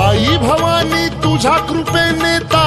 आई भवानी तुझा कृपेने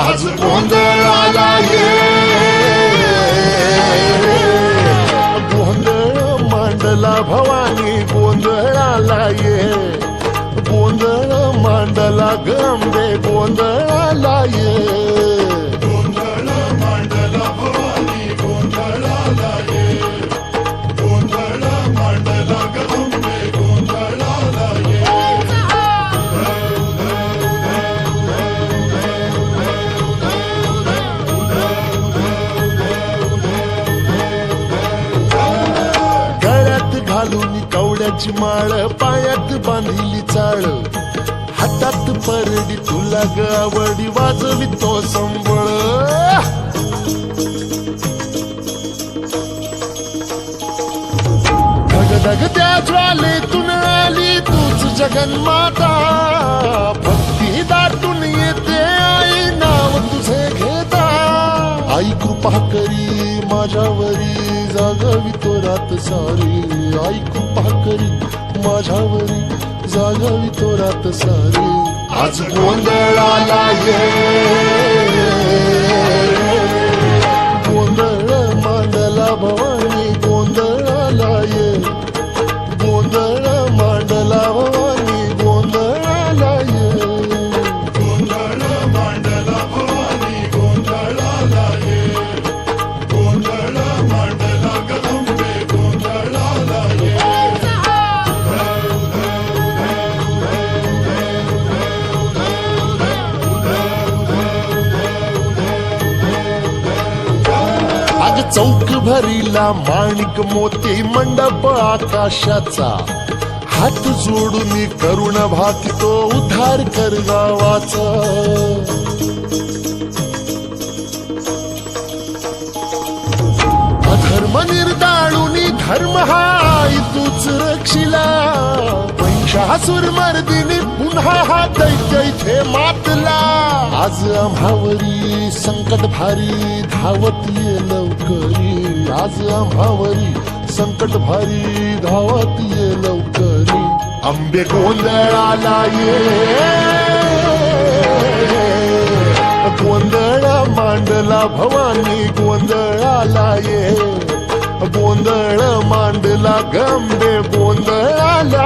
आज गोंधळाला ये. गोंधळ मांडला भवानी गोंधळाला ये. गोंधळ मांडला गंबे गोंधळाला ये गोंधळ मांडला भवानी घालून माळ पायात बांधली चाळ. हातात परडी तुला ग आवडी वाजवी तो संबळ. धगधग त्या ज्वालेतून आली तूच जगन्माता. भक्ती दाटून येते आई नाव तुझे घेता. आई कृपा करी माझ्यावरी. जागवी तो रात सारी आई कृपा माझ्यावरी. जागवी तो रात सारी. आज गोंधळाला ये. चौक भरीला माणिक मोती मंडप आकाशाचा. हात जोडून करुण तो उद्धार कर गावाचा. अधर्म निर्दाळून धर्म हाय तूच रक्षिला. महिषासुर मर्दिनी पुन्हा हा दैत्य इथे मातला. आज आम्हावरी संकट भारी धावत ये लवकरी. आज आम्हावरी संकट भारी धावत ये लवकरी. आंबे गोंधळाला ये. गोंधळा मांडला भवानी गोंधळाला ये. गोंधळ मांडला गंबे गोंधळाला